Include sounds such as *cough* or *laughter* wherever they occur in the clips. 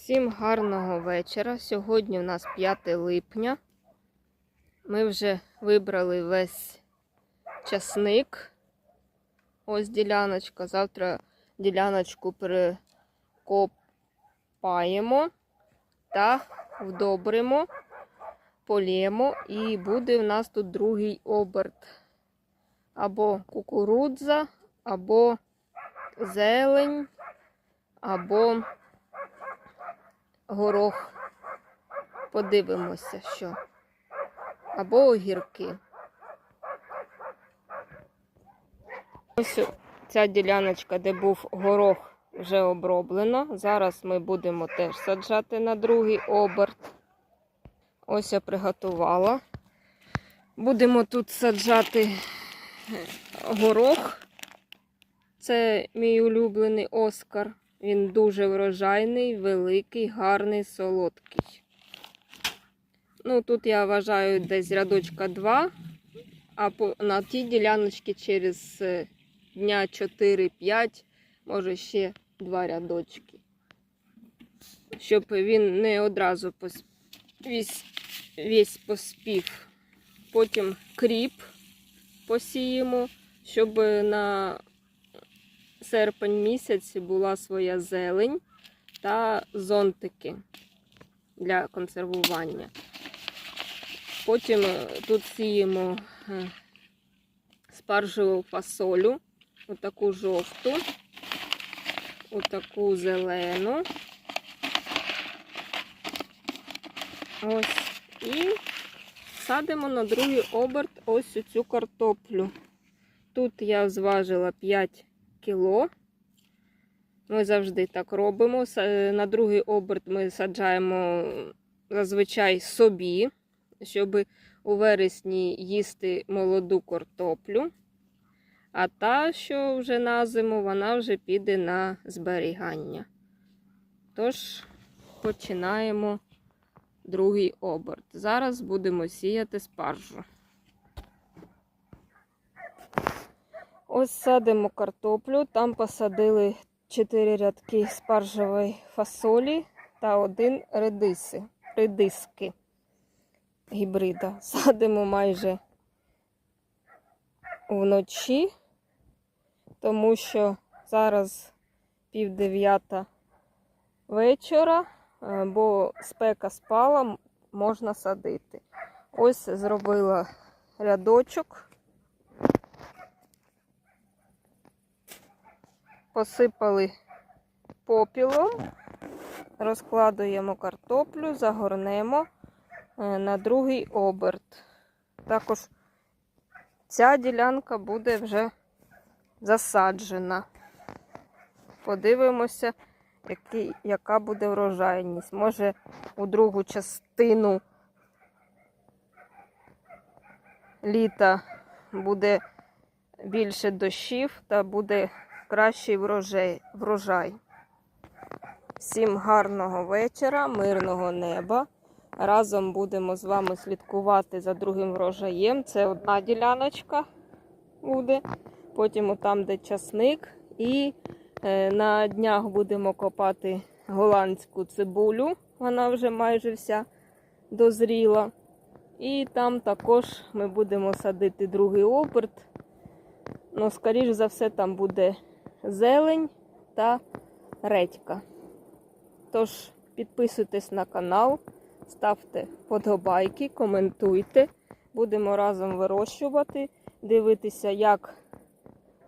Всім гарного вечора. Сьогодні у нас 5 липня. Ми вже вибрали весь часник. Ось діляночка. Завтра діляночку перекопаємо та вдобримо, полємо і буде у нас тут другий оберт. Або кукурудза, або зелень, або горох. Подивимося, що. Або огірки. Ось ця діляночка, де був горох, вже оброблена. Зараз ми будемо теж саджати на другий оберт. Ось я приготувала. Будемо тут саджати горох. Це мій улюблений Оскар. Він дуже врожайний, великий, гарний, солодкий. Ну, тут я вважаю десь рядочка 2, а на тій діляночці через е, дня 4-5, може ще два рядочки. Щоб він не одразу пос... весь, весь поспів. Потім кріп посіємо, щоб на серпень місяць була своя зелень та зонтики для консервування. Потім е, тут сіємо е, спаржеву фасолю, отаку жовту, отаку зелену. Ось. І садимо на другий оберт ось цю картоплю. Тут я зважила 5 кіло. Ми завжди так робимо. На другий оберт ми саджаємо зазвичай собі, щоб у вересні їсти молоду картоплю. А та, що вже на зиму, вона вже піде на зберігання. Тож, починаємо другий оберт. Зараз будемо сіяти спаржу. Ось садимо картоплю. Там посадили 4 рядки спаржевої фасолі та один редиси, редиски гібрида. *laughs* Садимо майже вночі, тому що зараз пів дев'ята вечора, е, бо спека спала, можна садити. Ось зробила рядочок. Посипали попілом, розкладуємо картоплю, загорнемо е, на другий оберт. Також ця ділянка буде вже засаджена. Подивимося, який, яка буде врожайність. Може, у другу частину літа буде більше дощів та буде кращий врожай. врожай. Всім гарного вечора, мирного неба. Разом будемо з вами слідкувати за другим врожаєм. Це одна діляночка буде. Потім там, де часник. І е, на днях будемо копати голландську цибулю. Вона вже майже вся дозріла. І там також ми будемо садити другий оберт. Ну, скоріш за все, там буде зелень та редька. Тож, підписуйтесь на канал, ставте подобайки, коментуйте. Будемо разом вирощувати, дивитися, як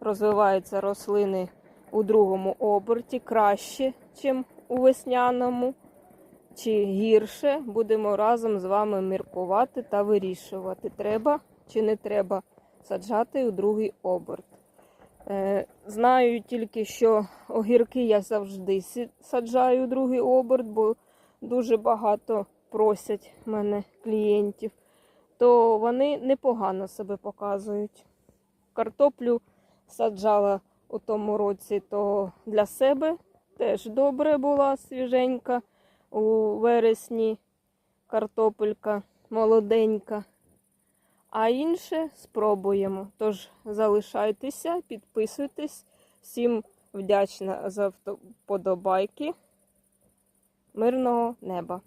розвиваються рослини у другому оберті краще, ніж у весняному, чи гірше. Будемо разом з вами міркувати та вирішувати, треба чи не треба саджати у другий оберт. Е, знаю тільки, що огірки я завжди саджаю другий оберт, бо дуже багато просять мене клієнтів, то вони непогано себе показують. Картоплю саджала у тому році, то для себе теж добре була свіженька. У вересні картопелька молоденька а інше спробуємо. Тож залишайтеся, підписуйтесь. Всім вдячна за вподобайки. Мирного неба!